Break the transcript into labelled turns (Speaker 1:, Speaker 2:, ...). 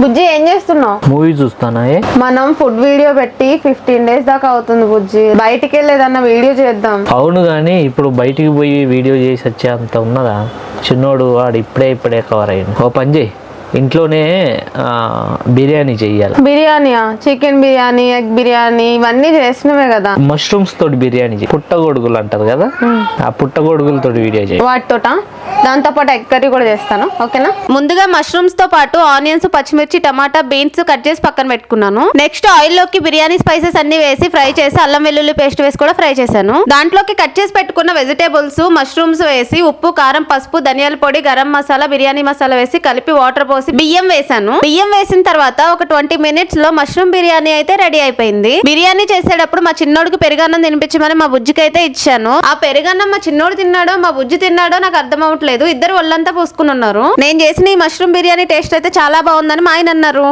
Speaker 1: బుజ్జి ఏం చేస్తున్నావు?
Speaker 2: మూవీ చూస్తానా ఏ?
Speaker 1: మనం ఫుడ్ వీడియో పెట్టి ఫిఫ్టీన్ డేస్ దాకా అవుతుంది బుజ్జి. బయటికి వెళ్ళేదన్న వీడియో చేద్దాం.
Speaker 2: అవును కానీ ఇప్పుడు బయటికి పోయి వీడియో చేసి వచ్చే అంత ఉన్నదా? చిన్నోడు వాడు ఇప్పుడే ఇప్పుడే కవర్ అయ్యింది ఓ పని చేయి. ఇంట్లోనే బిర్యానీ చెయ్యాలి.
Speaker 1: బిర్యానీయా? చికెన్ బిర్యానీ ఎగ్ బిర్యానీ ఇవన్నీ చేసినవే కదా.
Speaker 2: మష్రూమ్స్ తోటి బిర్యానీ పుట్టగొడుగులు అంటారు కదా? ఆ పుట్టగొడుగులతో వీడియో చేయి.
Speaker 1: వాటితోట? దాంతోపాటు ఎగ్ కర్రీ కూడా చేస్తాను ఓకేనా? ముందుగా మష్రూమ్స్తో పాటు ఆనియన్స్ పచ్చిమిర్చి టమాటా బీన్స్ కట్ చేసి పక్కన పెట్టుకున్నాను. నెక్స్ట్ ఆయిల్లోకి బిర్యానీ స్పైసెస్ అన్ని వేసి ఫ్రై చేసి అల్లం వెల్లుల్లి పేస్ట్ వేసి కూడా ఫ్రై చేశాను. దాంట్లోకి కట్ చేసి పెట్టుకున్న వెజిటేబుల్స్ మష్రూమ్స్ వేసి ఉప్పు కారం పసుపు ధనియాల పొడి గరం మసాలా బిర్యానీ మసాలా వేసి కలిపి వాటర్ పోసి బియ్యం వేసాను బియ్యం వేసిన తర్వాత ఒక ట్వంటీ మినిట్స్లో మష్రూమ్ బిర్యానీ అయితే రెడీ అయిపోయింది. బిర్యానీ చేసేటప్పుడు మా చిన్నోడికి పెరుగన్నం తినిపించమని మా బుజ్జికి అయితే ఇచ్చాను. ఆ పెరుగన్నం మా చిన్నోడు తిన్నాడో మా బుజ్జి తిన్నాడో నాకు అర్థం లేదు. ఇద్దరు ఒళ్ళంతా పూసుకుని ఉన్నారు. నేను చేసిన ఈ మష్రూమ్ బిర్యానీ టేస్ట్ అయితే చాలా బాగుందని మా ఆయన అన్నారు.